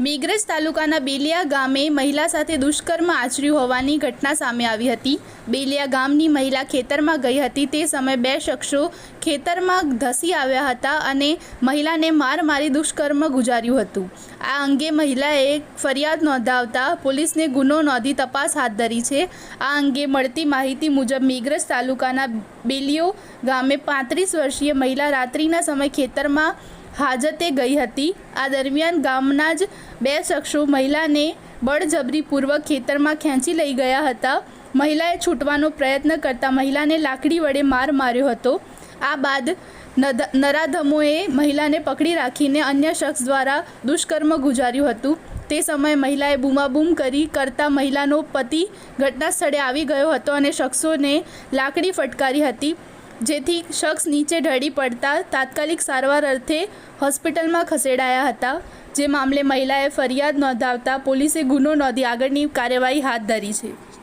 મેઘરજ તાલુકાના બેલિયા ગામે મહિલા સાથે દુષ્કર્મ આચર્યું હોવાની ઘટના સામે આવી હતી. બેલિયા ગામની મહિલા ખેતરમાં ગઈ હતી. તે સમયે બે શખ્સો ખેતરમાં ધસી આવ્યા હતા અને મહિલાને માર મારી દુષ્કર્મ ગુજાર્યું હતું. આ અંગે મહિલાએ ફરિયાદ નોંધાવતા પોલીસને ગુનો નોંધી તપાસ હાથ ધરી છે. આ અંગે મળતી માહિતી મુજબ મેઘરજ તાલુકાના બેલિયો ગામે પાંત્રીસ વર્ષીય મહિલા રાત્રિના સમય ખેતરમાં હાજતે ગઈ હતી. આ દરમિયાન ગામના જ બે શખ્સો મહિલાને બળજબરીપૂર્વક ખેતરમાં ખેંચી લઈ ગયા હતા. મહિલાએ છૂટવાનો પ્રયત્ન કરતા મહિલાને લાકડી વડે માર માર્યો હતો. આ બાદ નરાધમોએ મહિલાને પકડી રાખીને અન્ય શખ્સ દ્વારા દુષ્કર્મ ગુજાર્યું હતું. તે સમયે મહિલાએ બૂમાબૂમ કરી કરતા મહિલાનો પતિ ઘટના સ્થળે આવી ગયો હતો અને શખ્સોને લાકડી ફટકારી હતી. જેથી શખ્સ નીચે ઢળી પડતા તાત્કાલિક સારવાર અર્થે હોસ્પિટલમાં ખસેડાયા હતા. જે મામલે મહિલાએ ફરિયાદ નોંધાવતા પોલીસે ગુનો નોંધી આગળની કાર્યવાહી હાથ ધરી છે.